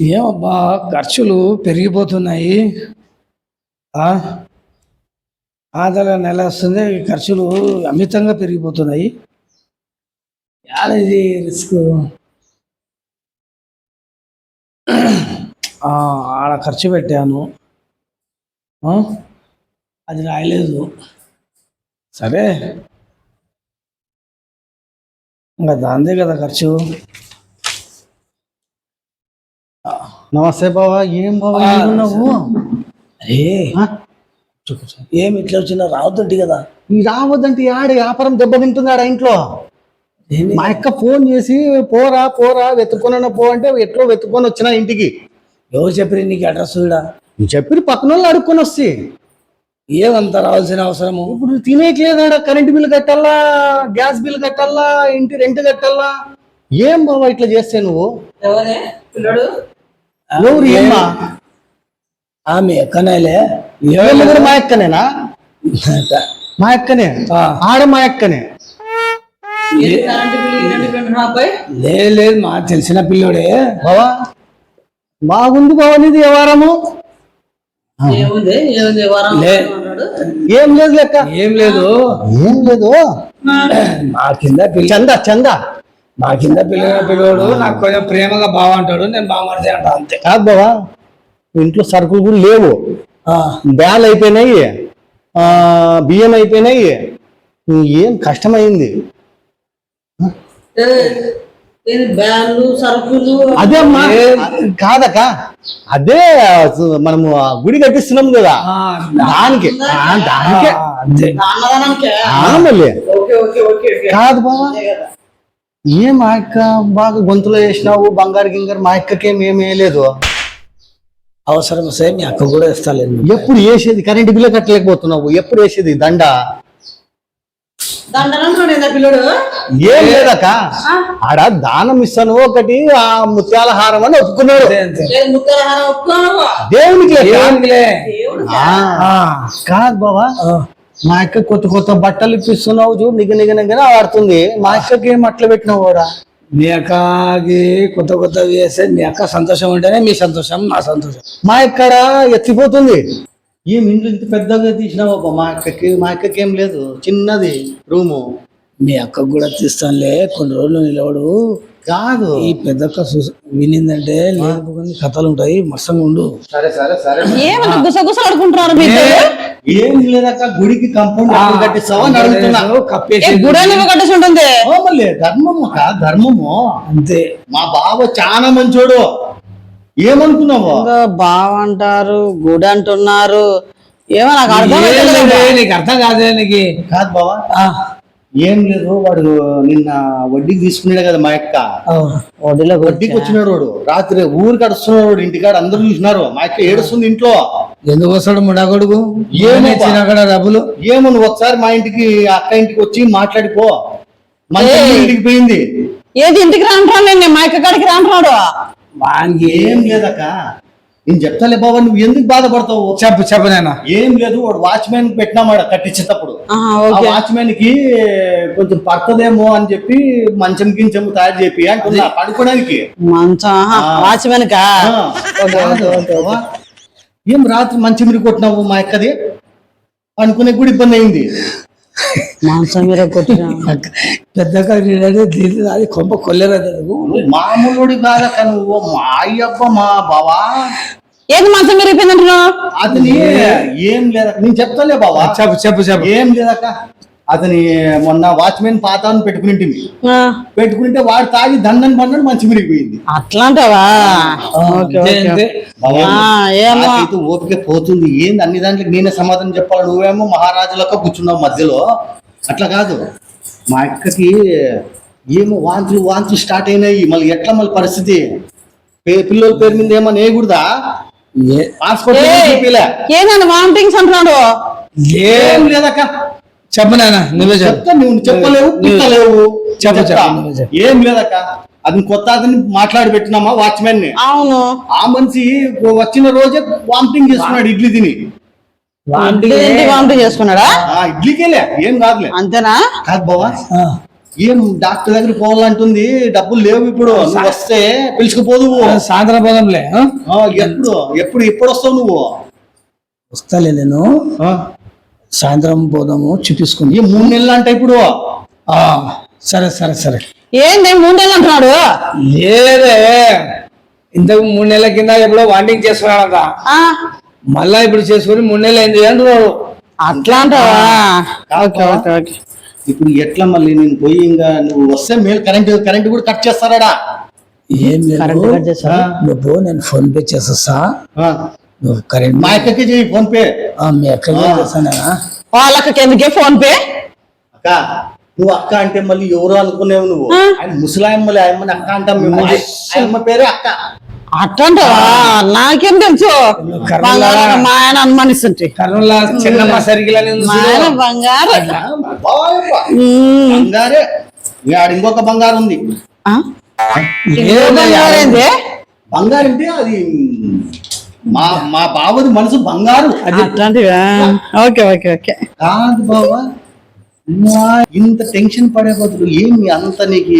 ఏమబ్బా ఖర్చులు పెరిగిపోతున్నాయి. ఆ? నెల వస్తుంది? ఖర్చులు అమితంగా పెరిగిపోతున్నాయి. యాడది రిస్క్? ఆ, ఆడ ఖర్చు పెట్టాను. అది రాయలేదు. సరే. ఇంకా దాందే కదా ఖర్చు. నమస్తే బావా ఏం బావా ఆ, ఏమున్నావు? అరే ఏమి ఇట్లా వచ్చినా రావద్దంటి కదా. ఈ రావద్దంటే ఆడ వ్యాపారం దెబ్బ తింటుంది ఆడ ఇంట్లో? మా అక్క ఫోన్ చేసి పోరా పోరా వెతుక్కున్నా పో అంటే ఎట్లో వెతుక్కొని వచ్చిన ఇంటికి. ఎవరు చెప్పి నీకు అడ్రస్ కూడా చెప్పి పక్కన వాళ్ళు అడుక్కొని వస్తే. ఏమంత రావాల్సిన అవసరము? ఇప్పుడు తినేయట్లేదాడ కరెంట్ బిల్లు కట్టాలా? గ్యాస్ బిల్లు కట్టాలా? ఇంటి రెంట్ కట్టాలా? ఏం బావా ఇట్లా చేస్తే నువ్వు? ఎవరే? పిల్లడు? ఎవరు ఏమ్మా ఆమె ఎక్కనేలే ఎవరు మా అక్కనేనా మా అక్కనే. ఆడ మా అక్కనే లేదు లేదు మా తెలిసిన పిల్లోడే బావా బాగుంది బావా నీది వ్యవహారము ఏం లేదు లెక్క ఏం లేదు ఏం లేదు మా కింద పిల్ల చంద చంద మా కింద పిల్లల పిల్లోడు నాకు కొంచెం ప్రేమగా బావ అంటాడు నేను బామర్ది అంటా అంతే. కాదు బావా ఇంట్లో సరుకులు కూడా లేవు. ఆ, బ్యాల్ అయిపోయినాయి ఆ, బియ్యం అయిపోయినాయి. ఏం కష్టమైంది? అదే అమ్మా. కాదక్క అదే మనము గుడి కట్టిస్తున్నాం కదా. ఆ, దానికి ఆ, దానికే. కాదు బావా. ఏం మా అక్క బాగా గొంతులో వేసినావు? బంగారు గింగారు మా అక్కకేం ఏం వేయలేదు? అవసరం వస్తే మీ అక్క కూడా ఇస్తాలేదు ఎప్పుడు వేసేది? కరెంట్ బిల్లు కట్టలేకపోతున్నావు. ఎప్పుడు వేసేది? దండ? ఏం లేదక్క. ఆడ దానం ఇస్తాను ఒకటి ఆ ముత్యాల హారం అని ఒప్పుకున్నాడు. దేవునికి కాదు. బావా. మా అక్క కొత్త కొత్త బట్టలు ఇప్పిస్తున్నావు చూడు నిగ నిగ నిగన ఆడుతుంది. మా అక్కకి ఏం అట్లా పెట్టినావు కూడా? మీ అక్కకి కొత్త కొత్త వేస్తే మీ అక్క సంతోషం ఉంటేనే మీ సంతోషం నా సంతోషం. మా అక్కడ ఎత్తిపోతుంది. ఏం ఇంట్లో ఇంత పెద్దగా తీసినావు మా అక్కకి మా అక్కకి ఏం లేదు చిన్నది రూము. మీ అక్కకు కూడా తీస్తానులే కొన్ని రోజులు నిలవడు కాదు. ఈ పెద్దక్క చూసి వినిందంటే లేదు కొన్ని కథలు ఉంటాయి మస్తంగా ఉండు సరే సరే సరే మీరు? ఏం లేదక్క గుడికి కంపౌండ్ కట్టిస్తావా అడుగుతున్నా. కప్పేసి కట్టేసి ఉంటుంది. ఓ మళ్ళీ ధర్మము కా ధర్మము? అంతే. మా బావ చాలా మంచోడు. ఏమనుకున్నావు? బావంటారు గుడి అంటున్నారు. ఏమో నాకు అర్థం నీకు అర్థం కాదే నీకు. కాదు బావా. ఆ, ఏం లేదు వాడు నిన్న వడ్డీకి తీసుకున్నాడు కదా మా అక్క. ఆ, ఒడిలో వడ్డీకి వచ్చినాడు వాడు. రాత్రి ఊరికి అడుస్తున్నాడు వాడు ఇంటికాడ అందరూ చూసినారు. మా అక్క ఏడుస్తుంది ఇంట్లో. ఎందుకు వస్తాడు ముడాగొడుగు ఏమో ఏమి బా. ఇచ్చిన అక్కడ డబ్బులు. ఏమో నువ్వు ఒకసారి మా ఇంటికి అక్క ఇంటికి వచ్చి మాట్లాడిపో. మన ఇంటికి పోయింది. ఏది ఇంటికి రాంటున్నాను నేను మా అక్క కాడికి రాంటున్నాడు వానికి ఏం లేదక్క. నేను చెప్తాలే బాబా నువ్వు ఎందుకు బాధపడతావు? చెప్పు చెప్పు నాయన. ఏం లేదు వాడు వాచ్మెన్ పెట్టినామాడ కట్టించేటప్పుడు. ఆహా, ఆ ఓకే. వాచ్మెన్కి కొంచెం పడుతుందేమో అని చెప్పి మంచం గించం తయారు చెప్పి అంటున్నా పడుకోవడానికి. మంచం వాచ్మెన్ కా. ఏం రాత్రి మంచం మీరు కొట్టినావు మా ఎక్కది అనుకునే కూడా ఇబ్బంది అయింది. మంచం మీద కొట్టిన. పెద్దగా అది కొంప కొల్లేరదు నువ్వు మామూలుడి కాదక్క నువ్వు మా అయ్యప్ప మా బావా. ఏది మంచం మీద అయిపోయిందంటున్నావు అతని ఏం లేదక్క. నేను చెప్తాలే బావా. చెప్పు చెప్పు చెప్పు. ఏం లేదక్క. అతని మొన్న వాచ్మెన్ పాత అని పెట్టుకునింటివి ఆ, పెట్టుకుంటే వాడు తాగి దండని పన్నాడు మంచి మిరిగిపోయింది అట్లాంటావా? ఓపిక పోతుంది. ఏంది అన్ని దాంట్లకు నేనే సమాధానం చెప్పాలి? నువ్వేమో మహారాజులక్క కూర్చున్నావు మధ్యలో. అట్లా కాదు. మా అక్కకి ఏమో వాంతులు వాంతులు స్టార్ట్ అయినాయి. మళ్ళీ ఎట్లా మళ్ళీ పరిస్థితి? పే- పిల్లల పేరు మీద ఏమో నేయకూడదా ఏ- పాస్పోర్ట్ ఏయ్. చూపిలే. ఏందండి వామిటింగ్స్ అంటున్నాడు? ఏం లేదక్క. నువ్వే చెప్పు. చెప్తా నువ్వు చెప్పలేవు పిక్కలేవు. ఏం లేదక్క అది కొత్త అతన్ని మాట్లాడి పెట్టినామా వాచ్మెన్ని? అవును. ఆ మనిషి వచ్చిన రోజే వామిటింగ్ చేసుకున్నాడు ఇడ్లీ తిని. వామిటింగ్. చేసుకున్నాడా? ఆ ఇడ్లీకేలే ఏం కాదులే. అంతేనా? కాదు బావా. ఏం డాక్టర్ దగ్గర పోవాలంటుంది డబ్బులు లేవు ఇప్పుడు. నువ్వు వస్తే పిలుచుకుపోదు సాయంత్రం పోదాంలే ఎప్పుడు? ఎప్పుడు ఎప్పుడు వస్తావు నువ్వు? వస్తాలే నేను. ఆ, సాయంత్రం పోదాము చూపించుకుని ఏ మూడు నెలలు అంటే ఇప్పుడు. ఆ, సరే సరే సరే. ఏంది మూడేళ్ళు అంటున్నాడు? లేదే. ఇంతకు మూడు నెలల కింద ఎప్పుడో వాంటింగ్ చేసుకున్నాడంట. ఆ, మళ్ళా ఇప్పుడు చేసుకుని మూడు నెలలు అయింది అంటున్నాడు. అట్లా అంటావా? ఇప్పుడు ఎట్లా మళ్ళీ నేను పోయి ఇంకా నువ్వు వస్తే మేలు కరెంట్ కరెంట్ కూడా కట్ చేస్తారా ఏం కరెంట్ లేదు? నువ్వు నేను ఫోన్ పే చేసేస్తా కరెంట్ మా అక్కకి చెయ్యి ఫోన్ పే. ఆ, మీ చేస్తానా వాళ్ళకి ఎందుకే ఫోన్ పే? అక్క నువ్వు అక్క అంటే మళ్ళీ ఎవరు అనుకునేవు నువ్వు? ఆ. ఆయన ముసలాయమ్మలే ఆయమ్మని అక్క అంటాం మేము. ఆయమ్మ పేరే అక్క. అట్టంటావా? నాకేం తెలుసు? బంగారం మా ఆయన అనుమానిస్తుంటే. కర్నూలు చిన్నమ్మ బంగారం. బంగారే. ఆడ ఇంకొక బంగారం ఉంది? బంగారు అంటే అది మా మా బావది మనసు బంగారు. అట్లాంటివా? Okay okay okay. కాదు బావా ఇంత టెన్షన్ పడే బదులు ఏమి అంత నీకు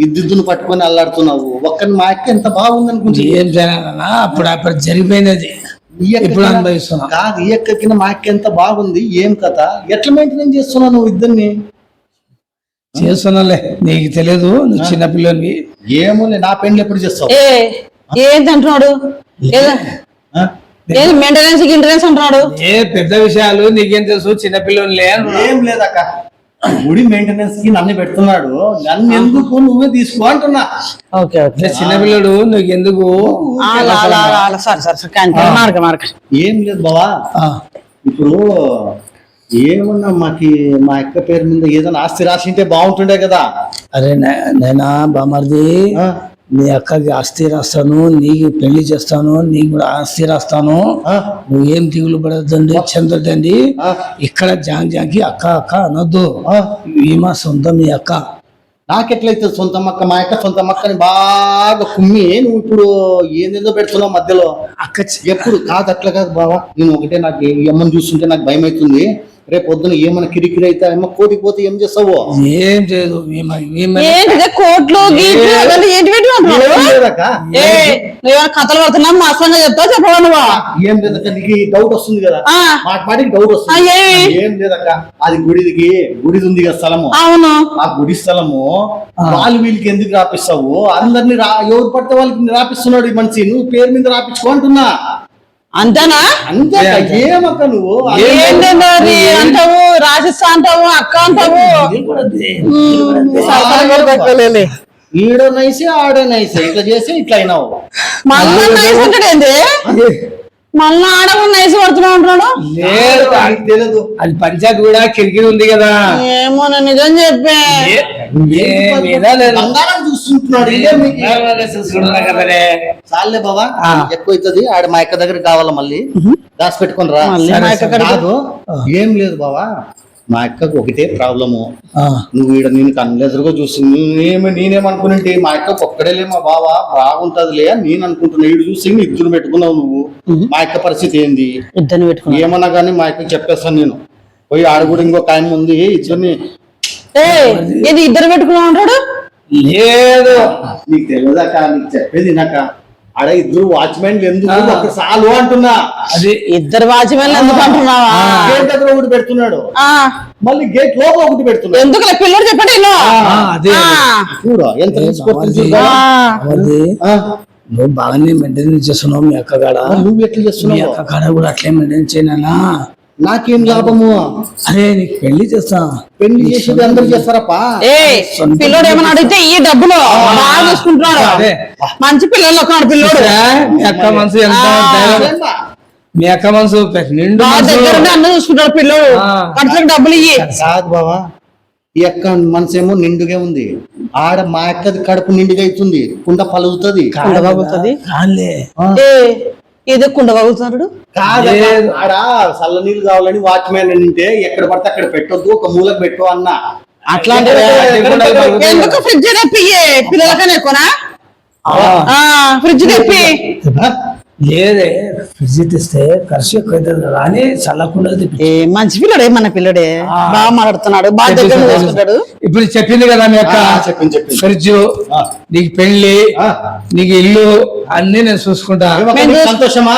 విద్యుత్తును పట్టుకొని అల్లాడుతున్నావు? ఒక్కని మా అక్క ఎంత బాగుంది అనుకుంటుంది ఏం చేయాలన్నా అప్పుడు అప్పుడు జరిగిపోయింది అది. ఇప్పుడు అనుభవిస్తున్నా. కాదు ఈ ఎక్కకిన మా అక్క ఎంత బాగుంది? ఏం కథ? ఎట్లా మెయింటైన్ చేస్తున్నావు నువ్వు ఇద్దరిని? చేస్తున్నాలే నీకు తెలియదు నువ్వు చిన్న పిల్లని ఏమో నా పెండ్లు ఎప్పుడు చేస్తావు? ఏ మెయింటెనెన్స్ గింటెనెన్స్ అంటున్నాడు? ఏ పెద్ద విషయాలు నీకేం తెలుసు? చిన్న పిల్లని ఏం లేదక్క. గుడి మెయింటెనెన్స్కి నన్ను పెడుతున్నాడు. నన్ను ఎందుకు నువ్వే తీసుకో అంటున్నా. Okay okay. చిన్న పిల్లడు నీకు ఎందుకు సరే సరే మార్క ఏం లేదు బావా. ఆ, ఇప్పుడు ఏమన్నా మాకి మా అక్క పేరు మీద ఏదైనా ఆస్తి రాసింటే బాగుంటుండే కదా. అరే నేనా బామర్ది? ఆ? నీ అక్కకి ఆస్తి రాస్తాను నీకు పెళ్ళి చేస్తాను నీకు కూడా ఆస్తి రాస్తాను? నువ్వేం దిగులు పడద్దండి చెందొద్దండి. ఆ? ఇక్కడ జాంగ్ జాంకి అక్క అక్క అనొద్దు? ఈమా సొంతం మీ అక్క. నాకెట్లయితే సొంత మక్క మా అక్క సొంత మక్కని బాగా కుమ్మి నువ్వు ఇప్పుడు ఏందేదో పెడుతున్నావు మధ్యలో? అక్క ఎప్పుడు? కాదు అట్లా కాదు బావా. నేను ఒకటే నాకు అమ్మని చూస్తుంటే నాకు భయం అవుతుంది రేపు పొద్దున ఏమైనా కిరికిరి అయితే అమ్మ కోటికి పోతే ఏం చేస్తావు? ఏం చేయదు ఏంటిదే? కోట్లు కథలు పడుతున్నా మా అసలు చెప్తావు? చెప్పవా నువ్వు? ఏం లేదక్క నీకు డౌట్ వస్తుంది కదా. మాట మాటికి డౌట్ వస్తుంది. ఏమి? ఏం లేదక్క. అది గుడికి గుడిది ఉంది కదా స్థలము. అవును. ఆ గుడి స్థలము వాళ్ళు వీళ్ళకి ఎందుకు రాపిస్తావు? అందరిని రా ఎవరు పడితే వాళ్ళకి రాపిస్తున్నాడు ఈ మనిషి. నువ్వు పేరు మీద రాపించుకో అంటున్నా. అంతేనా? అంతే ఏమక్క నువ్వు? ఏంటంటే అంటావు రాసిస్తా అంటావు అక్క అంటావు. ఈడో నైసే ఆడో నైసే. ఇట్లా చేసి ఇట్లా అయినావు. మళ్ళా నైస్ ఏంది? మళ్ళా ఆడకుండా నైస్ పడుతున్నావు అంటున్నాడు? లేదు తెలియదు అది పంచాయత్ కూడా కిరికిరి ఉంది కదా. ఏమో నిజం చెప్పే. బంగారం ఇదే మీకు. కదనే. చాలే బాబా. ఎక్కువ అవుతుంది ఆడ మా అక్క దగ్గర కావాలా మళ్ళీ? దాచి పెట్టుకొని రా. మళ్ళీ మా అక్క సరే, కాదు ఏం లేదు బావా మా అక్కకు ఒకటే ప్రాబ్లము. ఆ, నువ్వు ఈడ నేను కళ్ళెదురుగా చూసి నేనేమి నేనేమనుకునంటే మా అక్కకు ఒక్కడేలే మా బావ? బాగుంటదిలే అని నేను అనుకుంటున్నా. ఈడు చూసి ఇద్దరు పెట్టుకున్నావు నువ్వు. మా అక్క పరిస్థితి ఏంది? ఇద్దరిని పెట్టుకున్నా ఏమన్నా కానీ మా అక్కకి చెప్పేస్తాను నేను. పోయి ఆడ కూడా ఇంకో టైం ఉంది. ఇద్దరిని ఇద్దరు పెట్టుకున్నావు అంటాడు? లేదు. నీకు తెలియదాక నీకు చెప్పేది నాక ఆడ ఇద్దరు వాచ్మెన్ ఎందుకు ఒక సాలు అంటున్నా. అది ఇద్దరు వాచ్మెన్ ఎందుకు అంటున్నావా? గేట్ దగ్గర ఒకటి పెడుతున్నాడు. ఆ, మళ్ళీ గేట్ లోపల ఒకటి పెడుతున్నాడు. ఎందుకులే? పిల్లడు చెప్పండి చూడు ఎంత నువ్వు బాగానే మెయింటైన్ చేస్తున్నావు మీ అక్క కాడ నువ్వు ఎట్లా మీ చేస్తున్నావు. అక్క కాడ కూడా అట్లే మెయింటైన్ చేయనా నాకేం లాభము? అరే నీకు పెళ్ళి చేస్తా. పెళ్ళి చేసేది అందరు చేస్తారప్పా? ఏ పిల్లోడు ఏమన్నా అడిగితే ఈ డబ్బులు బాగా చూసుకుంటున్నాడు. అదే. మంచి పిల్లలు ఒక పిల్లోడు? మీ అక్క మనసు ఎంత? మీ అక్క మనసు నిండు మనసు. దగ్గర అన్ని చూసుకుంటాడు పిల్లోడు. ఖర్చులకు డబ్బులు ఇయ్యి. కాదు బావా ఈ అక్క మనసేమో నిండుగా ఉంది. ఆడ మా అక్కది కడుపు నిండుగా అవుతుంది. కుండ పలుగుతుంది కదా. పగులుతుంది. కాదులే. ఏ ఏదో కుండ పగులుతున్నాడు కాదక్క, ఆడ చల్ల నీళ్ళు కావాలని వాచ్మెన్ అంటే ఎక్కడ పడితే అక్కడ పెట్టొద్దు ఒక మూలకు పెట్టు అన్న పడితే ఎందుకు ఫ్రిడ్జ్ తెప్పి పిల్లలకనే. ఆ ఫ్రిడ్జ్ తెప్పి? లేదే ఫ్రిడ్జ్ తెస్తే ఖర్చు ఎక్కువ అవుతుంది కదా అని చల్లకుండా మంచి పిల్లడే మన పిల్లడే. బాగా మాట్లాడుతున్నాడు. బాగా దగ్గర చేసుకుంటాడు. ఇప్పుడు చెప్పింది కదా మీ చెప్పింది. ఫ్రిడ్జ్ ఆ. నీకు పెళ్ళి ఆ. నీకు ఇల్లు అన్ని నేను చూసుకుంటా. సంతోషమా?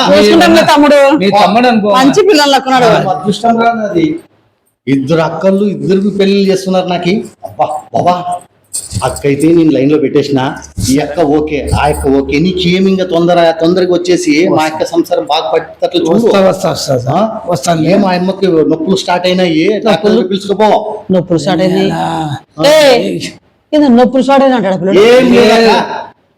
తమ్ముడు. మీ తమ్ముడు అనుకో. మంచి పిల్లలు లక్కున్నాడు ఏం అదృష్టం రాదు అది. ఇద్దరు అక్కలు ఇద్దరికి పెళ్ళి చేస్తున్నారు నాకు. అబ్బా బాబా. అక్క అయితే నేను లైన్లో పెట్టేసిన ఈ అక్క ఓకే ఆ అక్క ఓకే నీకేమి ఇంకా తొందర తొందరగా వచ్చేసి మా అక్క సంసారం బాగా పట్టేటట్లు వస్తా వస్తా. వస్తాను ఏం ఆ? అమ్మకి నొప్పులు స్టార్ట్ అయినాయి డాక్టర్ పిలుచుకోపో నొప్పులు స్టార్ట్ అయింది ఏదో నొప్పులు స్టార్ట్ అయింది అంటాడు పిల్లడు? ఏం లేదక్క.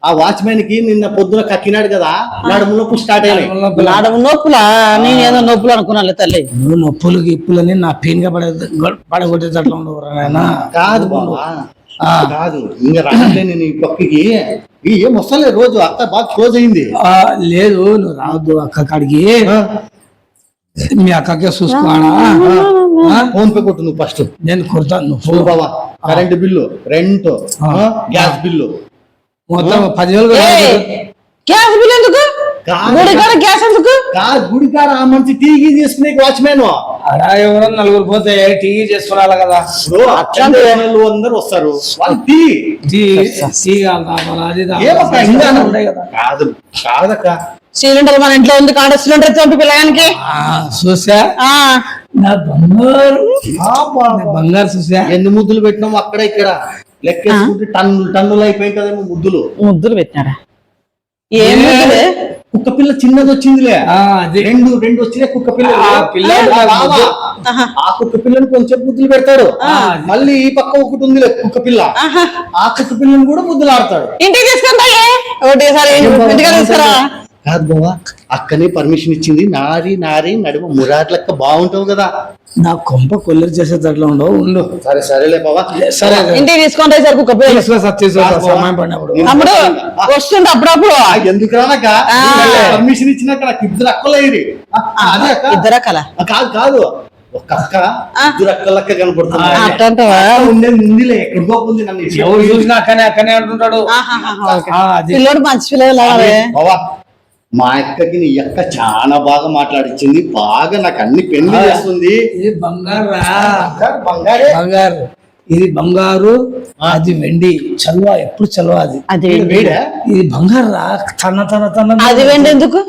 ఆ వాచ్మెన్కి నిన్న పొద్దున కక్కినాడు కదా నడుము నొప్పులు స్టార్ట్ అయినాయి. నాడ నొప్పులా నేను ఏదో నొప్పులు అనుకున్నాను తల్లి. నువ్వు నొప్పులు గిప్పులని నా పెయిన్గా పడే పడగొట్టేటట్లు ఉండవు కాదు బాబా. కాదు ఇంకా రావట్లే నేను ఈ పక్కకి ఈ ఏం వస్తలే రోజు అక్క బాగా క్లోజ్ అయింది. ఆ, లేదు నువ్వు రావద్దు అక్క కాడికి. మీ అక్కకే చూసుకోవాలా? ఆ? ఫోన్ పే కొట్టు నువ్వు ఫస్ట్ నేను కుడతాను నువ్వు బాబా current bill rent gas bill. మొత్తం పదివేలు గ్యాస్ బిల్ ఎందుకు? కాదు. గుడి కాడ గ్యాస్ ఎందుకు? కాదు గుడి కాడ ఆ మంచి టీవీ తీసుకునే వాచ్మెన్ అలా ఎవరో నలుగురు పోతే టీవీ చేసుకురాలి కదా. ఇప్పుడు అట్లాంటి వాళ్ళు అందరూ వస్తారు. వాళ్ళు టీ. టీ టీ కదా కాదు. కాదక్క. సిలిండర్ మన ఇంట్లో ఉంది కాడ సిలిండర్ చంపి పిల్లగానికి. ఆ, చూసా? ఆ, నా బంగారు. బంగారు చూసా? ఎన్ని ముద్దులు పెట్టినాము అక్కడ ఇక్కడ. లెక్కేసుకుంటే టన్నులు టన్నులు అయిపోయి కదేమో ముద్దులు. ముద్దులు పెట్టినాడా ఏం ముద్దులే కుక్క పిల్ల చిన్నది వచ్చిందిలే. ఆ, అది. రెండు రెండు వచ్చినాయి కుక్క పిల్ల ముద్దు. ఆ కుక్క పిల్లని కొంచెం ముద్దులు పెడతాడు. ఆ. మళ్ళీ ఈ పక్క ఒకటి ఉందిలే కుక్క పిల్ల. ఆహా. ఆ కుక్క పిల్లని కూడా ముద్దులు ఆడతాడు ఇంటికి కాదు బావా అక్కనే పర్మిషన్ ఇచ్చింది. నారి నారి నడుమ మురారి లెక్క బాగుంటావు కదా. నా కొంప కొల్లరి చేసేటట్లు ఉండవు ఉండు. సరే సరేలే బావా. సరే ఇంటికి తీసుకుంటే సరి కుక్క పిల్లలు. తీసుకో సార్ తీసుకో సార్, సమయం పడినప్పుడు. వస్తుంటే అప్పుడప్పుడు. ఎందుకు రానక్క? ఆ. పర్మిషన్ ఇచ్చినాక నాకు ఇద్దరు అక్కలేరు అదే అక్క. ఇద్దరా కల ఆ, కాదు కాదు. ఒక అక్క ఇద్దరు అక్కలక్క కనపడుతుంది. అట్టంటావా? ఉండేది ఉందిలే ఎక్కడికో ఉంది నన్ను. ఎవరు చూసినా అక్కనే అక్కనే అంటుంటాడు. పిల్లోడు మంచి పిల్లలు బావా. మా అక్కకి నీ అక్క చాలా బాగా మాట్లాడిచ్చింది. బాగా నాకు అన్ని పెళ్ళి. చేస్తుంది. ఇది బంగారు. బంగారే బంగారు. ఇది బంగారు అది వెండి. చల్వ ఎప్పుడు చల్వ అది? అది ఇది వేడే. ఇది బంగారు. రా తన తన తన అది వెండి ఎందుకు?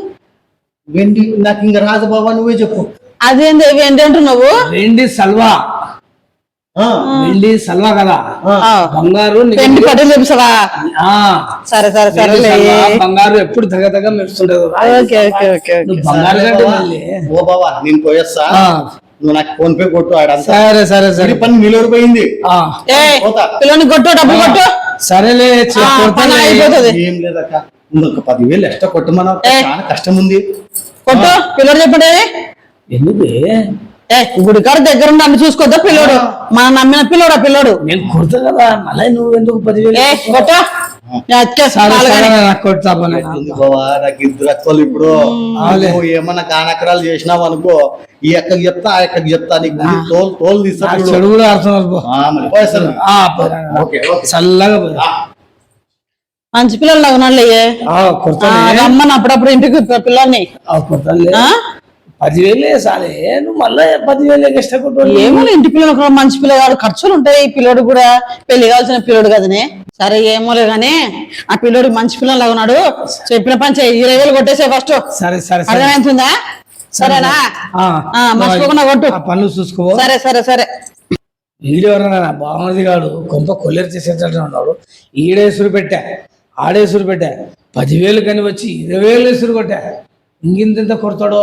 వెండి నాకు ఇంకా రాదు బాబా నువ్వే చెప్పు. అది ఏంది వెండి అంటున్నావు? వెండి సల్వా. ఆ, వెండి సల్వా కదా. బంగారు చూపిస్తావా? ఆ, సరే సరే సల్వా, బంగారు ఎప్పుడు దగ్గ దగ్గ మెరుస్తుంటది రా. Okay okay okay okay. నువ్వు బంగారు సరే కంటే బావా. మళ్ళీ. ఓ బాబా నేను పోయేస్తా. నువ్వు నాకు ఫోన్ పే కొట్టు ఆడంతా. సరే సరే సరే. సరే పని నిలబడిపోయింది ఆ, ఏ పోతా. పిల్లని కొట్టు డబ్బులు కొట్టు. సరేలే ఏం లేదక్క. ఇంకొక పదివేలు ఎక్స్ట్రా కొట్టమన్నా. చాలా కష్టం ఉంది. కొట్టు పిల్లోడు చెప్పండి ఎందుకు? ఏ గుడికాడ దగ్గర ఉండి అన్ని చూసుకోద్దా పిల్లోడు? మన నమ్మిన పిల్లోడు ఆ పిల్లోడు? నేను కొడతా కదా మళ్ళీ నువ్వు ఎందుకు పదివేలు ఏ కొట్టు. నాకు ఇద్దరు అక్కలు ఇప్పుడు. ఏమన్నా కానకరాలు చేసినావు అనుకో ఈ అక్కకి చెప్తా ఆ అక్కకి చెప్తా నీకు గుడి తోలు తోలు ఓకే చల్లగా. మంచి పిల్లలు. రమ్మని అప్పుడప్పుడు ఇంటికి పి- పదివేలే సాలే నువ్వు మళ్ళీ పదివేలు ఎక్స్ట్రా కొట్టు ఏమో ఇంటి పిల్లలు కూడా మంచి పిల్లగాడు ఖర్చులు ఉంటాయి ఈ పిల్లోడు కూడా పెళ్ళి కావాల్సిన పిల్లోడు కదనే. సరే ఏమోలే గానీ ఆ పిల్లోడు మంచి పిల్లలు ఉన్నాడు. చెప్పిన పని ఇరవై వేలు కొట్టేసే ఫస్ట్ సరే సరే సరే. అర్థమవుతుందా సరేనా? ఆ, ఆ, మర్చిపోకుండా కొట్టు. ఆ పనులు చూసుకో సరే సరే సరే. ఈడెవరన్నా బాగున్నది కాడు కొంప కొల్లేరు చేసేటట్టు ఉన్నాడు. ఈడేసురు పెట్టా ఆడేసురు పెట్టా. పదివేలు కానీ వచ్చి ఇరవై వేలు వేసురు కొట్టా. ఇంకింత కొడతాడో?